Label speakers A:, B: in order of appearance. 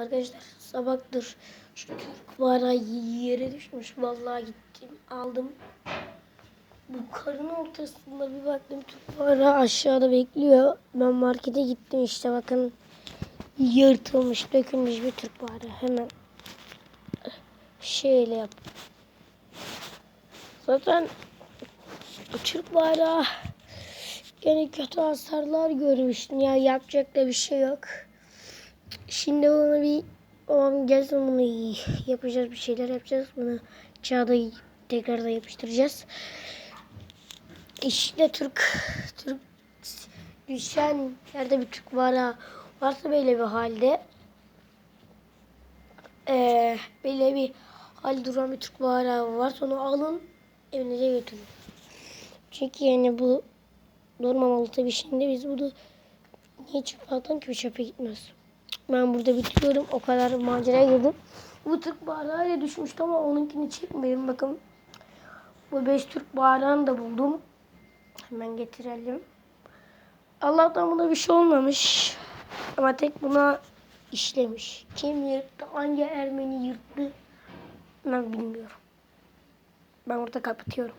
A: Arkadaşlar sabahtır şu Türk bayrağı yere düşmüş. Vallahi gittim aldım. Bu karın ortasında bir baktım Türk bayrağı aşağıda bekliyor. Ben markete gittim işte bakın yırtılmış dökülmüş bir Türk bayrağı. Hemen şeyle yap. Zaten Türk bayrağı gene kötü hasarlar görmüştüm. Ya yapacak da bir şey yok. Şimdi bunu bir babam gelsin bunu yapacağız bir şeyler yapacağız. Bunu kağıda tekrar da yapıştıracağız. İşte Türk Türk düşen yerde bir Türk var varsa böyle bir halde eee böyle bir hal duran bir Türk bayrağı varsa onu alın evinize götürün. Çünkü yani bu durmamalı tabii şimdi biz bunu niye çöpe atalım ki çöpe gitmez. Ben burada bitiriyorum. O kadar maceraya girdim. Bu Türk bayrağı ile düşmüştü ama onunkini çekmiyorum. Bakın bu beş Türk bayrağını da buldum. Hemen getirelim. Allah'tan buna bir şey olmamış. Ama tek buna işlemiş. Kim yırttı? Hangi Ermeni yırttı? Ben bilmiyorum. Ben burada kapatıyorum.